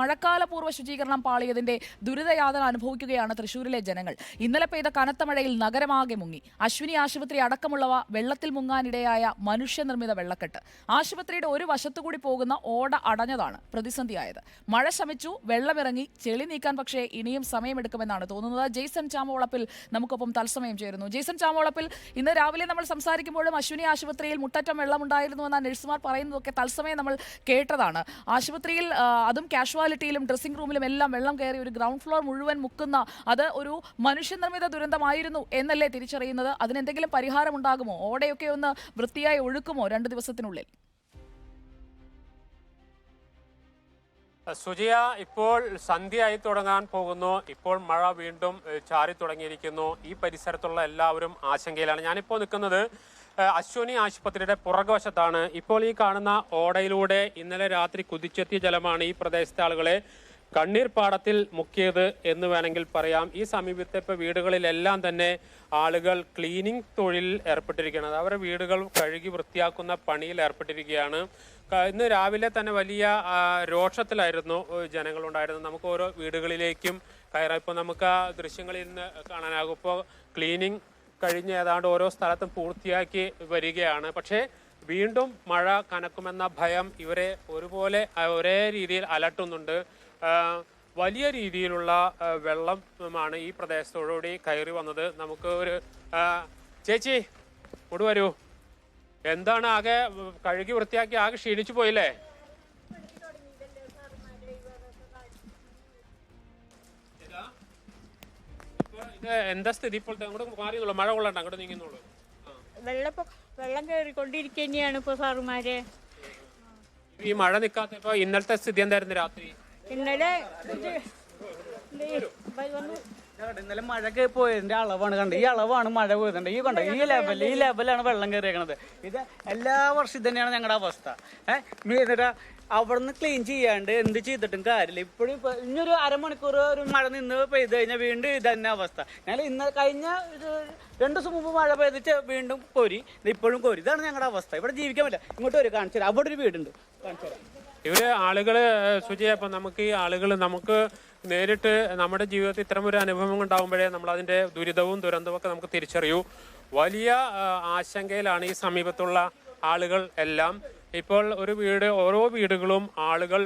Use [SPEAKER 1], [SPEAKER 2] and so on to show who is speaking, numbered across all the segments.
[SPEAKER 1] മഴക്കാല പൂർവ ശുചീകരണം പാളിയതിന്റെ ദുരിതയാതന അനുഭവിക്കുകയാണ് തൃശൂരിലെ ജനങ്ങൾ. ഇന്നലെ പെയ്ത കനത്ത മഴയിൽ നഗരമാകെ മുങ്ങി. അശ്വിനി ആശുപത്രി അടക്കമുള്ളവ വെള്ളത്തിൽ മുങ്ങാനിടയായ മനുഷ്യനിർമ്മിത വെള്ളക്കെട്ട്. ആശുപത്രിയുടെ ഒരു വശത്തുകൂടി പോകുന്ന ഓട അടഞ്ഞതാണ് പ്രതിസന്ധിയായത്. മഴ ശമിച്ചു വെള്ളമിറങ്ങി ചെളി നീക്കാൻ പക്ഷേ ഇനിയും സമയമെടുക്കുമെന്നാണ് തോന്നുന്നത്. ജെയ്സൺ ചാമോളപ്പിൽ നമുക്കൊപ്പം തത്സമയം ചേരുന്നു. ജെയ്സൺ ചാമോളപ്പിൽ ഇന്ന് രാവിലെ നമ്മൾ സംസാരിക്കുമ്പോഴും അശ്വിനി ആശുപത്രിയിൽ മുട്ടറ്റം വെള്ളമുണ്ടായിരുന്നു എന്ന നഴ്സുമാർ പറയുന്നതൊക്കെ തത്സമയം നമ്മൾ കേട്ടതാണ്. ആശുപത്രിയിൽ അതും അതും കാഷ്വാലിറ്റിയിലും ഡ്രസ്സിംഗ് റൂമിലും എല്ലാം വെള്ളം കയറി ഒരു ഗ്രൗണ്ട് ഫ്ലോർ മുഴുവൻ മുക്കുന്ന അത് ഒരു മനുഷ്യനിർമ്മിത ദുരന്തമായിരുന്നു എന്നല്ലേ തിരിച്ചറിയുന്നത്? അതിനെന്തെങ്കിലും പരിഹാരം ഉണ്ടാകുമോ ഓടയൊക്കെ ഒന്ന് വൃത്തിയായി ഒഴുക്കുമോ രണ്ട് ദിവസത്തിനുള്ളിൽ?
[SPEAKER 2] സുജിയ ഇപ്പോൾ സന്ധ്യയായി തുടങ്ങാൻ പോകുന്നു. ഇപ്പോൾ മഴ വീണ്ടും ചാരി തുടങ്ങിയിരിക്കുന്നു. ഈ പരിസരത്തുള്ള എല്ലാവരും ആശങ്കയിലാണ്. ഞാനിപ്പോൾ നിൽക്കുന്നത് അശ്വനി ആശുപത്രിയുടെ പുറകുവശത്താണ്. ഇപ്പോൾ ഈ കാണുന്ന ഓടയിലൂടെ ഇന്നലെ രാത്രി കുതിച്ചെത്തിയ ജലമാണ് ഈ പ്രദേശത്തെ ആളുകളെ കണ്ണീർ പാടത്തിൽ മുക്കിയത് എന്ന് വേണമെങ്കിൽ പറയാം. ഈ സമീപത്തെ ഇപ്പോൾ വീടുകളിലെല്ലാം തന്നെ ആളുകൾ ക്ലീനിങ് തൊഴിൽ ഏർപ്പെട്ടിരിക്കുന്നത് അവരുടെ വീടുകൾ കഴുകി വൃത്തിയാക്കുന്ന പണിയിൽ ഏർപ്പെട്ടിരിക്കുകയാണ്. ഇന്ന് രാവിലെ തന്നെ വലിയ രോഷത്തിലായിരുന്നു ജനങ്ങളുണ്ടായിരുന്നത്. നമുക്ക് ഓരോ വീടുകളിലേക്കും കയറാം. ഇപ്പോൾ നമുക്ക് ആ ദൃശ്യങ്ങളിൽ നിന്ന് കാണാനാകും. ഇപ്പോൾ ക്ലീനിങ് കഴിഞ്ഞ് ഏതാണ്ട് ഓരോ സ്ഥലത്തും പൂർത്തിയാക്കി വരികയാണ്. പക്ഷേ വീണ്ടും മഴ കനക്കുമെന്ന ഭയം ഇവരെ ഒരുപോലെ ഒരേ രീതിയിൽ അലട്ടുന്നുണ്ട്. വലിയ രീതിയിലുള്ള വെള്ളമാണ് ഈ പ്രദേശത്തോടുകൂടി കയറി വന്നത്. നമുക്ക് ഒരു ചേച്ചി ഇങ്ങോട്ട് വരൂ. എന്താണ് ആകെ കഴുകി വൃത്തിയാക്കി ആകെ ക്ഷീണിച്ചു പോയില്ലേ? ഇത് എന്താ സ്ഥിതി? ഇപ്പോഴത്തെ അങ്ങോട്ട് മാറിയുള്ളൂ മഴ കൊള്ളണ്ട അങ്ങോട്ട് നീങ്ങുന്നുള്ളൂ. ആ.
[SPEAKER 3] വെള്ളം കയറിക്കൊണ്ടിരിക്കുക തന്നെയാണ് ഇപ്പൊ സാറുമാരെ.
[SPEAKER 2] ഈ മഴ നിൽക്കാത്ത ഇപ്പൊ ഇന്നലത്തെ സ്ഥിതി എന്തായിരുന്നു രാത്രി?
[SPEAKER 3] ഇന്നലെ ഇത് ഇത് വന്നു.
[SPEAKER 4] ഇതാ ഇന്നലെ മഴ പോയതിന്റെ അളവാണ് കണ്ടത്. ഈ അളവാണ് മഴ പോയതുണ്ട് ഈ കണ്ടോ ഈ ലെവൽ ഈ ലെവലാണ് വെള്ളം കയറിയേക്കണത്. ഇത് എല്ലാ വർഷം ഇത് തന്നെയാണ് ഞങ്ങളുടെ അവസ്ഥ ഏഹ് എന്നിട്ട് അവിടുന്ന് ക്ലീൻ ചെയ്യാണ്ട് എന്ത് ചെയ്തിട്ടും കാര്യമില്ല. ഇപ്പോഴും ഇപ്പൊ ഇനിയൊരു അരമണിക്കൂർ ഒരു മഴ നിന്ന് പെയ്ത് കഴിഞ്ഞാൽ വീണ്ടും ഇത് തന്നെ അവസ്ഥ. ഞാൻ ഇന്ന് കഴിഞ്ഞ രണ്ടു ദിവസം മുമ്പ് മഴ പെയ്തിട്ട് വീണ്ടും കോരി ഇപ്പോഴും കോരി. ഇതാണ് ഞങ്ങളുടെ അവസ്ഥ. ഇവിടെ ജീവിക്കാൻ പറ്റില്ല. ഇങ്ങോട്ട് ഒരു കാണിച്ചു അവിടെ ഒരു വീടുണ്ട്.
[SPEAKER 2] ഇവർ ആളുകൾ സുജയ നമുക്ക് ഈ ആളുകൾ നമുക്ക് നേരിട്ട് നമ്മുടെ ജീവിതത്തിൽ ഇത്തരം ഒരു അനുഭവം ഉണ്ടാകുമ്പോഴേ നമ്മൾ അതിന്റെ ദുരിതവും ദുരന്തവും ഒക്കെ നമുക്ക് തിരിച്ചറിയൂ. വലിയ ആശങ്കയിലാണ് ഈ സമീപത്തുള്ള ആളുകൾ എല്ലാം. ഇപ്പോൾ ഒരു വീട് ഓരോ വീടുകളും ആളുകൾ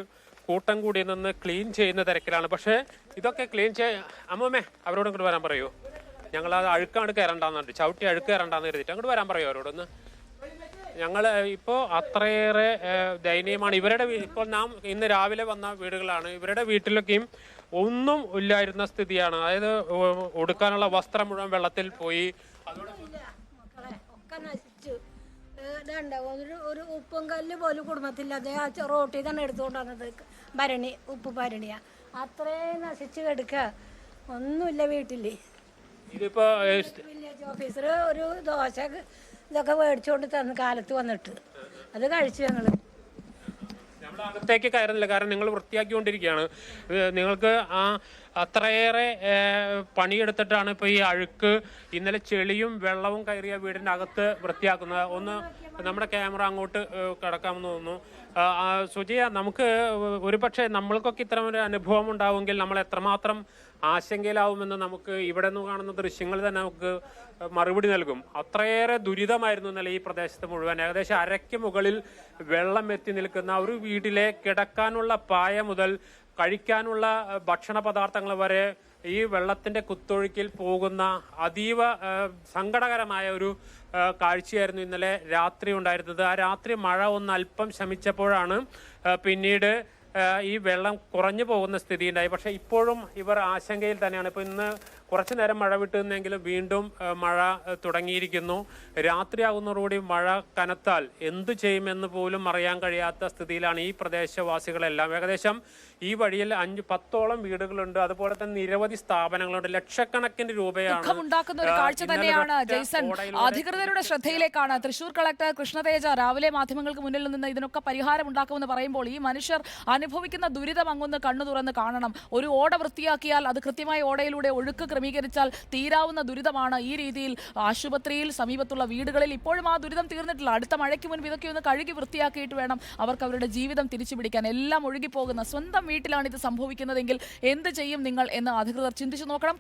[SPEAKER 2] കൂട്ടം കൂടി നിന്ന് ക്ലീൻ ചെയ്യുന്ന തിരക്കിലാണ്. പക്ഷേ ഇതൊക്കെ ക്ലീൻ ചെയ്യ അമ്മമ്മേ അവരോട് ഇങ്ങോട്ട് വരാൻ പറയൂ. ഞങ്ങൾ അത് അഴുക്കാണ് കയറണ്ടെന്ന് പറഞ്ഞു ചവിട്ടി അഴുക്ക് കയറണ്ടെന്ന് കരുതിയിട്ട് അങ്ങോട്ട് വരാൻ പറയൂ അവരോടൊന്ന് ഞങ്ങൾ ഇപ്പോൾ അത്രയേറെ ദയനീയമാണ്. ഇവരുടെ ഇപ്പോൾ നാം ഇന്ന് രാവിലെ വന്ന വീടുകളാണ്. ഇവരുടെ വീട്ടിലൊക്കെയും ഒന്നും ഇല്ലായിരുന്ന സ്ഥിതിയാണ്. അതായത് ഉടുക്കാനുള്ള വസ്ത്രം മുഴുവൻ വെള്ളത്തിൽ പോയി. അതുകൊണ്ട്
[SPEAKER 5] മക്കളെ ഒക്കെ നശിച്ചു ഇതുണ്ട് ഒരു ഒരു ഉപ്പും കല്ല് പോലും കുടുംബത്തില്ല. അതേ ആ റോട്ടിൽ തന്നെ എടുത്തുകൊണ്ട് വന്നത് ഭരണി ഉപ്പ് ഭരണിയാ. അത്രയും നശിച്ച് കിടക്കുക ഒന്നുമില്ല വീട്ടിൽ
[SPEAKER 2] ഇതിപ്പോ ഏഹ്,
[SPEAKER 5] വില്ലേജ് ഓഫീസർ ഒരു ദോശ ഇതൊക്കെ മേടിച്ചുകൊണ്ട് തന്ന് കാലത്ത് വന്നിട്ട്. അത് കഴിച്ചു ഞങ്ങൾ
[SPEAKER 2] നമ്മൾ അകത്തേക്ക് കയറുന്നില്ല. കാരണം നിങ്ങൾ വൃത്തിയാക്കിക്കൊണ്ടിരിക്കുകയാണ്. നിങ്ങൾക്ക് ആ അത്രയേറെ പണിയെടുത്തിട്ടാണ് ഇപ്പോൾ ഈ അഴുക്ക് ഇന്നലെ ചെളിയും വെള്ളവും കയറിയ വീടിന്റെ അകത്ത് വൃത്തിയാക്കുന്നത്. ഒന്ന് നമ്മുടെ ക്യാമറ അങ്ങോട്ട് കിടക്കാമെന്ന് തോന്നുന്നു. സുജിയ നമുക്ക് ഒരു പക്ഷേ നമ്മൾക്കൊക്കെ ഇത്തരം ഒരു അനുഭവം ഉണ്ടാവുമെങ്കിൽ നമ്മൾ എത്രമാത്രം ആശങ്കയിലാവുമെന്ന് നമുക്ക് ഇവിടെ നിന്ന് കാണുന്ന ദൃശ്യങ്ങൾ തന്നെ നമുക്ക് മറുപടി നൽകും. അത്രയേറെ ദുരിതമായിരുന്നു ഇന്നലെ ഈ പ്രദേശത്ത് മുഴുവൻ. ഏകദേശം അരയ്ക്ക് മുകളിൽ വെള്ളം എത്തി നിൽക്കുന്ന ഒരു വീട്ടിലെ കിടക്കാനുള്ള പായ മുതൽ കഴിക്കാനുള്ള ഭക്ഷണ പദാർത്ഥങ്ങൾ വരെ ഈ വെള്ളത്തിന്റെ കുത്തൊഴുക്കിൽ പോകുന്ന അതീവ സങ്കടകരമായ ഒരു കാഴ്ചയായിരുന്നു ഇന്നലെ രാത്രി ഉണ്ടായിരുന്നത്. ആ രാത്രി മഴ ഒന്ന് അല്പം ശമിച്ചപ്പോഴാണ് പിന്നീട് ഈ വെള്ളം കുറഞ്ഞു പോകുന്ന സ്ഥിതി ഉണ്ടായി. പക്ഷെ ഇപ്പോഴും ഇവർ ആശങ്കയിൽ തന്നെയാണ്. ഇപ്പൊ ഇന്ന് കുറച്ചു നേരം മഴ വിട്ടുന്നെങ്കിലും വീണ്ടും മഴ തുടങ്ങിയിരിക്കുന്നു. രാത്രിയാകുന്നതോടുകൂടി മഴ കനത്താൽ എന്തു ചെയ്യുമെന്ന് പോലും അറിയാൻ കഴിയാത്ത സ്ഥിതിയിലാണ് ഈ പ്രദേശവാസികളെല്ലാം. ഏകദേശം ഈ വഴിയിൽ അഞ്ച് പത്തോളം വീടുകളുണ്ട്. അതുപോലെ തന്നെ നിരവധി സ്ഥാപനങ്ങളുണ്ട്. ലക്ഷക്കണക്കിന് രൂപയാണ്
[SPEAKER 1] ഉണ്ടാക്കുന്ന ഒരു കാഴ്ച തന്നെയാണ് ജെയ്സൺ അധികൃതരുടെ ശ്രദ്ധയിലേക്കാണ്. തൃശൂർ കളക്ടർ കൃഷ്ണതേജ രാവിലെ മാധ്യമങ്ങൾക്ക് മുന്നിൽ നിന്ന് ഇതിനൊക്കെ പരിഹാരം ഉണ്ടാക്കുമെന്ന് പറയുമ്പോൾ ഈ മനുഷ്യർ അനുഭവിക്കുന്ന ദുരിതം അങ്ങൊന്ന് കണ്ണു തുറന്ന് കാണണം. ഒരു ഓട വൃത്തിയാക്കിയാൽ അത് കൃത്യമായ ഓടയിലൂടെ ഒഴുക്ക് ക്രമീകരിച്ചാൽ തീരാവുന്ന ദുരിതമാണ് ഈ രീതിയിൽ ആശുപത്രിയിൽ സമീപത്തുള്ള വീടുകളിൽ. ഇപ്പോഴും ആ ദുരിതം തീർന്നിട്ടില്ല. അടുത്ത മഴയ്ക്ക് മുൻപ് ഇതൊക്കെ ഒന്ന് കഴുകി വൃത്തിയാക്കിയിട്ട് വേണം അവർക്ക് അവരുടെ ജീവിതം തിരിച്ചു പിടിക്കാൻ എല്ലാം ഒഴുകിപ്പോകുന്ന സ്വന്തം വീട്ടിലാണ് ഇത് സംഭവിക്കുന്നതെങ്കിൽ എന്ത് ചെയ്യും നിങ്ങൾ എന്ന് അധികൃതർ ചിന്തിച്ചു നോക്കണം.